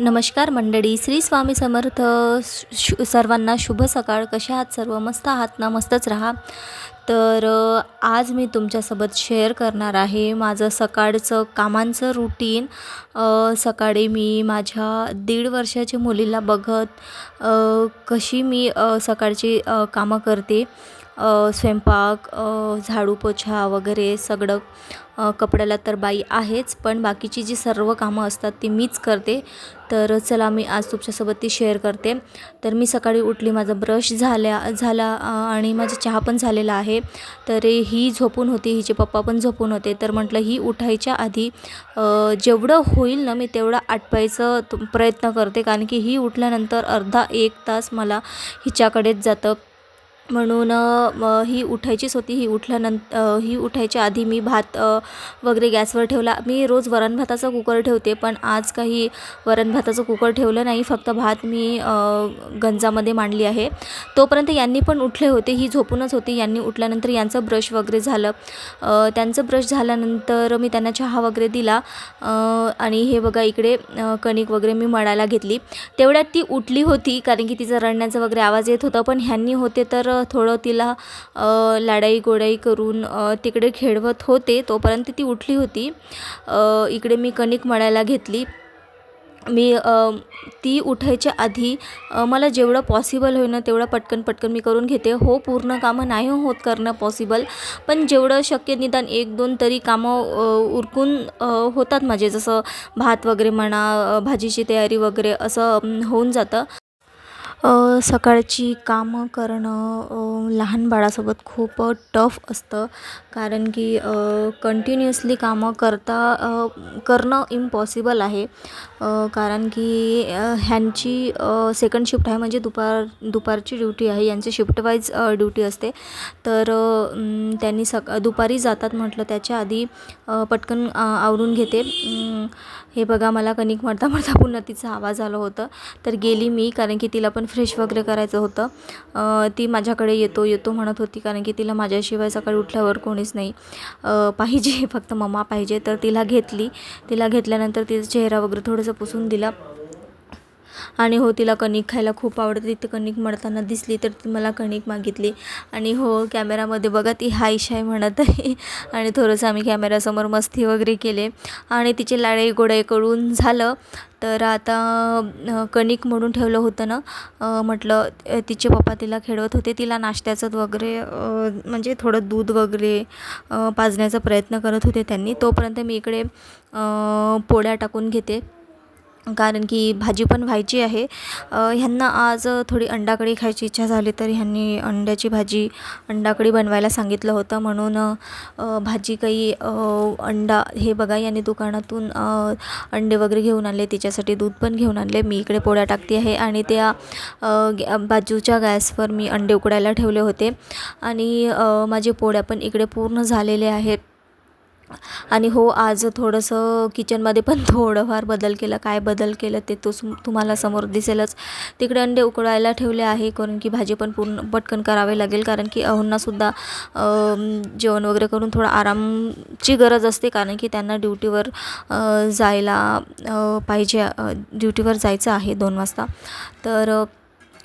नमस्कार मंडळी श्री स्वामी समर्थ शु सर्वांना शुभ सकाळ. कसे आहात सर्व? मस्त आहात ना? मस्तच राहा. तर आज मी तुमच्यासोबत शेअर करणार आहे माझं सकाळचं कामांचं रुटीन सकाळी मी माझ्या दीड वर्षाच्या मुलीला बघत कशी मी सकाळची कामं करते. स्वयंपाक झाडू पोछा वगैरे सगळं. कपड्याला तर बाई आहेच पण बाकीची जी सर्व कामं असतात ती मीच करते. तर चला मी आज तुमच्यासोबत ती शेअर करते. तर मी सकाळी उठली माझा ब्रश झाल्या झाला आणि माझा चहा पण झालेला आहे. तर ही झोपून होती हिचे पप्पा पण झोपून होते. तर म्हटलं ही उठायच्या आधी जेवढं होईल ना मी तेवढं आटपायचं प्रयत्न करते. कारण की ही उठल्यानंतर अर्धा एक तास मला हिच्याकडेच जातं. म्हणून ही उठायचीच होती. ही उठल्यानंतर ही उठायच्या आधी मी भात वगैरे गॅसवर ठेवला. मी रोज वरण भाताचा कुकर ठेवते पण आज काही वरण भाताचं कुकर ठेवलं नाही. फक्त भात मी गंजामध्ये मांडली आहे. तोपर्यंत यांनी पण उठले होते. ही झोपूनच होती. यांनी उठल्यानंतर यांचं ब्रश वगैरे झालं. त्यांचं ब्रश झाल्यानंतर मी त्यांना चहा वगैरे दिला. आणि हे बघा इकडे कणिक वगैरे मी मळायला घेतली. तेवढ्यात ती उठली होती कारण की तिचा रडण्याचा वगैरे आवाज येत होता. पण ह्यांनी होते तर थोडं तिला लढाई लाडाई गोडाई करून तिकडे खेळवत होते. तोपर्यंत ती उठली होती. इकडे मी कणिक मळायला घेतली. मी ती उठायच्या आधी मला जेवढं पॉसिबल होईना तेवढं पटकन पटकन मी करून घेते. हो पूर्ण कामं नाही होत करणं पॉसिबल पण जेवढं शक्य निदान एक दोन तरी कामं उरकून होतात माझे. जसं भात वगैरे म्हणा भाजीची तयारी वगैरे असं होऊन जातं. सकाळची कामं करणं लहान बाळासोबत खूप टफ असतं. कारण की कंटिन्युअसली कामं करता करणं इम्पॉसिबल आहे. कारण की ह्यांची सेकंड शिफ्ट आहे म्हणजे दुपार दुपारची ड्युटी आहे. यांची शिफ्ट वाईज ड्युटी असते. तर त्यांनी सक दुपारी जातात म्हटलं त्याच्या आधी पटकन आवरून घेते. हे बघा मला कणिक मळता मळता पुन्हा तिचा आवाज आला होता. तर गेली मी कारण की तिला पण फ्रेश वगैरे करायचं होतं. ती माझ्याकडे येतो येतो म्हणत होती कारण की तिला माझ्याशिवाय सकाळी उठल्यावर कोणीच नाही पाहिजे फक्त मम्मा पाहिजे. तर तिला घेतली. तिला घेतल्यानंतर तिचा चेहरा वगैरे थोडंसं पुसून दिला. आणि हो तिला कणिक खायला खूप आवडते. तिथे कणिक मळताना दिसली तर ती मला कणिक मागितली. आणि हो कॅमेरामध्ये बघा ती हाय शाय म्हणत आहे. आणि थोडंसं आम्ही कॅमेरासमोर मस्ती वगैरे केले. आणि तिचे लाडे गोडे करून झालं. तर आता कणिक म्हणून ठेवलं होतं ना. म्हटलं तिचे पप्पा तिला खेळवत होते. तिला नाश्त्याचं वगैरे म्हणजे थोडं दूध वगैरे पाजण्याचा प्रयत्न करत होते त्यांनी. तोपर्यंत मी इकडे पोळ्या टाकून घेते. कारण की भाजी पण व्हायची आहे. ह्यांना आज थोडी अंडाकडी खायची इच्छा झाली तर ह्यांनी अंड्याची भाजी अंडाकडी बनवायला सांगितलं होतं. म्हणून भाजी काही अंडा हे बघा यांनी दुकानातून अंडे वगैरे घेऊन आणले. तिच्यासाठी दूध पण घेऊन आणले. मी इकडे पोळ्या टाकते आहे आणि त्या गॅ- बाजूच्या गॅसवर मी अंडे उकडायला ठेवले होते. आणि माझे पोळ्या पण इकडे पूर्ण झालेले आहेत. आणि हो आज थोडंसं किचनमध्ये पण थोडंफार बदल केला. काय बदल केलं ते तो तुम्हाला समोर दिसेलच. तिकडे अंडे उकळायला ठेवले आहे कारण की भाजी पण पूर्ण पटकन करावे लागेल. कारण की अहोंनासुद्धा जेवण वगैरे करून थोडा आरामची गरज असते कारण की त्यांना ड्युटीवर जायला पाहिजे ड्युटीवर जायचं आहे दोन वाजता. तर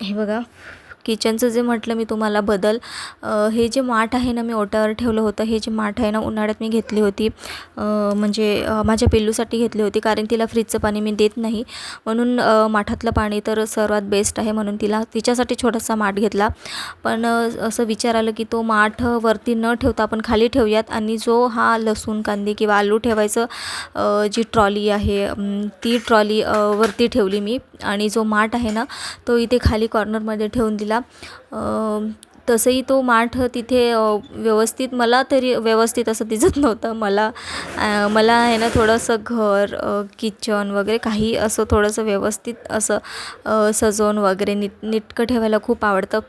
हे बघा. किचनचं जे म्हटलं मी तुम्हाला बदल हे जे माठ आहे ना मी ओट्यावर ठेवलं होतं. हे जे माठ आहे ना उन्हाळ्यात मी घेतली होती. म्हणजे माझ्या पिल्लूसाठी घेतली होती कारण तिला फ्रीजचं पाणी मी देत नाही. म्हणून माठातलं पाणी तर सर्वात बेस्ट आहे म्हणून तिला तिच्यासाठी छोटासा माठ घेतला. पण असं विचार आलं की तो माठ वरती न ठेवता आपण खाली ठेवूयात आणि जो हा लसूण कांदे किंवा आलू ठेवायचं जी ट्रॉली आहे ती ट्रॉली वरती ठेवली मी. आणि जो माठ आहे ना तो इथे खाली कॉर्नरमध्ये ठेवून दिला. अ, तसंही तो माठ तिथे व्यवस्थित मला तरी व्यवस्थित असं दिसत नव्हतं. मला मला आहे ना थोडंसं घर किचन वगैरे काही असं थोडंसं व्यवस्थित असं सजवून वगैरे नीट नीटकं ठेवायला खूप आवडतं.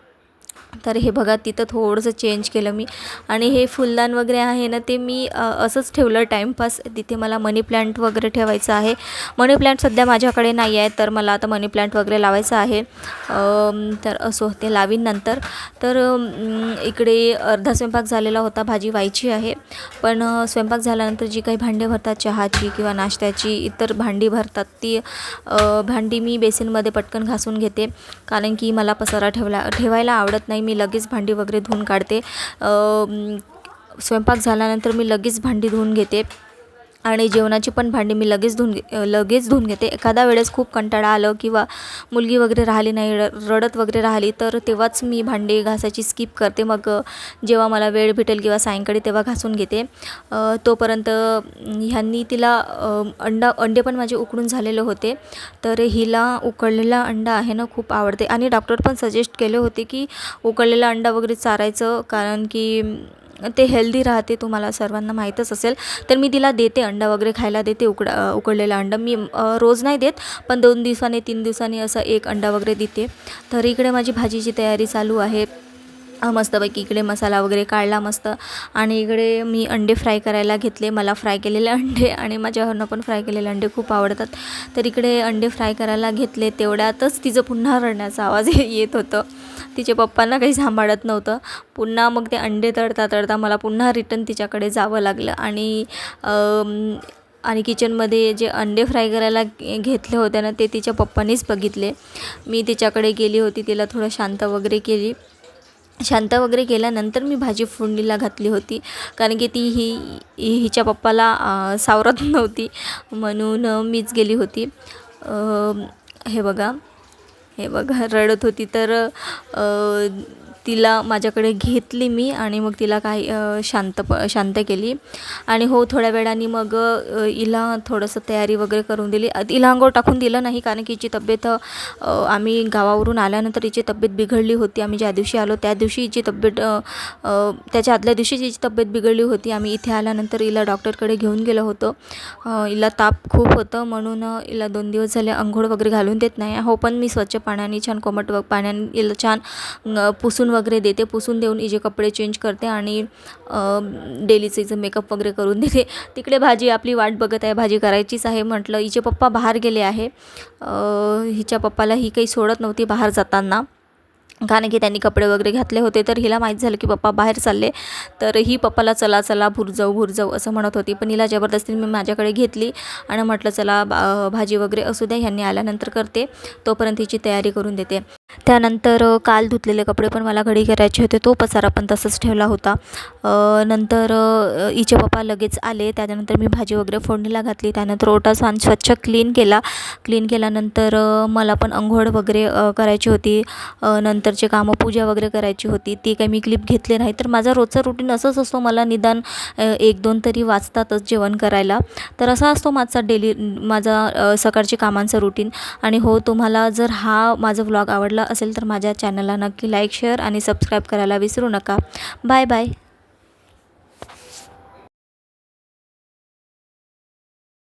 तर हे बघा तिथं थोडंसं चेंज केलं मी. आणि हे फुलदान वगैरे आहे ना ते मी असंच ठेवलं टाईमपास तिथे मला मनी प्लांट वगैरे ठेवायचं आहे. मनी प्लांट सध्या माझ्याकडे नाही आहे तर मला आता मनी प्लांट वगैरे लावायचं आहे. तर असो ते लावीन नंतर. तर इकडे अर्धा स्वयंपाक झालेला होता भाजी व्हायची आहे. पण स्वयंपाक झाल्यानंतर जी काही भांडे भरतात चहाची किंवा नाश्त्याची इतर भांडी भरतात ती भांडी मी बेसिनमध्ये पटकन घासून घेते. कारण की मला पसारा ठेवला ठेवायला आवडत नाही. मी लगेच भांडी वगैरे धुवून काढते. स्वयंपाक झाल्यानंतर मी लगेच भांडी धुवून घेते. आणि जेवणाची पण भांडी मी लगेच धुवून घे लगेच धुवून घेते. एखाद्या वेळेस खूप कंटाळा आलं किंवा मुलगी वगैरे राहिली नाही रडत वगैरे राहिली तर तेव्हाच मी भांडी घासायची स्किप करते. मग जेव्हा मला वेळ भेटेल किंवा सायंकाळी तेव्हा घासून घेते. तोपर्यंत ह्यांनी तिला अंडा अंडे पण माझे उकडून झालेले होते. तर हिला उकळलेला अंडा आहे ना खूप आवडते. आणि डॉक्टर पण सजेस्ट केले होते की उकळलेला अंडा वगैरे चारायचं. कारण की ते हेल्दी राहते तुम्हाला सर्वांना माहीतच असेल. तर मी तिला देते अंडा वगैरे खायला देते उकड उकडलेला अंडा. मी रोज नाही देत पण दोन दिवसांनी तीन दिवसांनी असं एक अंडा वगैरे देते. तर इकडे माझी भाजीची तयारी चालू आहे. मस्तपैकी इकडे मसाला वगैरे काढला मस्त. आणि इकडे मी अंडे फ्राय करायला घेतले मला फ्राय केलेले अंडे आणि माझ्या हरनं पण फ्राय केलेले अंडे खूप आवडतात. तर इकडे अंडे फ्राय करायला घेतले तेवढ्यातच तिचं पुन्हा रडण्याचा आवाज येत होतं. तिचे पप्पांना काही सांभाळत नव्हतं. पुन्हा मग ते अंडे तळता तळता मला पुन्हा रिटर्न तिच्याकडे जावं लागलं. आणि आणि किचनमध्ये जे अंडे फ्राय करायला घेतले होते ना ते तिच्या पप्पानीच बघितले. मी तिच्याकडे गेली होती तिला थोडं शांत वगैरे केली. शांत वगैरे केल्यानंतर मी भाजी फोडणीला घातली होती. कारण की ती ही हिच्या पप्पाला सावरत नव्हती. म्हणून मीच गेली होती. हे बघा. हे बघा रडत होती. तर तिला माझ्याकडे घेतली मी आणि मग तिला काही शांत प शांत केली. आणि हो थोड्या वेळाने मग हिला थोडंसं तयारी वगैरे करून दिली. तिला अंघोळ टाकून दिलं नाही कारण की हिची तब्येत आम्ही गावावरून आल्यानंतर हिची तब्येत बिघडली होती. आम्ही ज्या दिवशी आलो त्या दिवशी हिची तब्येत त्याच्या आदल्या दिवशीच हिची तब्येत बिघडली होती. आम्ही इथे आल्यानंतर हिला डॉक्टरकडे घेऊन गेलो होतो. हिला ताप खूप होतं. म्हणून हिला दोन दिवस झाले अंघोळ वगैरे घालून देत नाही. हो पण मी स्वच्छ पाण्याने छान कोमट व पाण्याने हिला छान पुसून वगैरे देते पुसून देऊन इजे कपडे चेंज करते आणि डेलीचं हिचं मेकअप वगैरे करून देते. तिकडे भाजी आपली वाट बघत आहे भाजी करायचीच आहे. म्हटलं हिचे पप्पा बाहेर गेले आहे. हिच्या पप्पाला ही काही सोडत नव्हती बाहेर जाताना. कारण की त्यांनी कपडे वगैरे घातले होते. तर हिला माहीत झालं की पप्पा बाहेर चालले. तर ही पप्पाला चला चला भूर जाऊ भूर जाऊ असं म्हणत होती. पण हिला जबरदस्तीने मी माझ्याकडे घेतली आणि म्हटलं चला बा भाजी वगैरे असू द्या ह्यांनी आल्यानंतर करते. तोपर्यंत हिची तयारी करून देते. त्यानंतर काल धुतलेले कपडे पण मला घडी करायचे होते. तो पसारा पण तसंच ठेवला होता. नंतर इचे हिचे पप्पा लगेच आले. त्याच्यानंतर मी भाजी वगैरे फोडणीला घातली. त्यानंतर ओटा छान स्वच्छ क्लीन केला. क्लीन केल्यानंतर मला पण अंघोळ वगैरे करायची होती. नंतरचे कामं पूजा वगैरे करायची होती. ती काही मी क्लिप घेतले नाही. तर माझा रोजचा रुटीन असंच असतो. मला निदान एक दोन तरी वाचतातच जेवण करायला. तर असा असतो माझा डेली माझा सकाळच्या सकाळची कामांचा रुटीन. आणि हो तुम्हाला जर हा माझा व्लॉग आवडला आवडला असेल तर माझ्या चॅनलला नक्की लाईक शेअर आणि सबस्क्राईब करायला विसरू नका. Bye bye.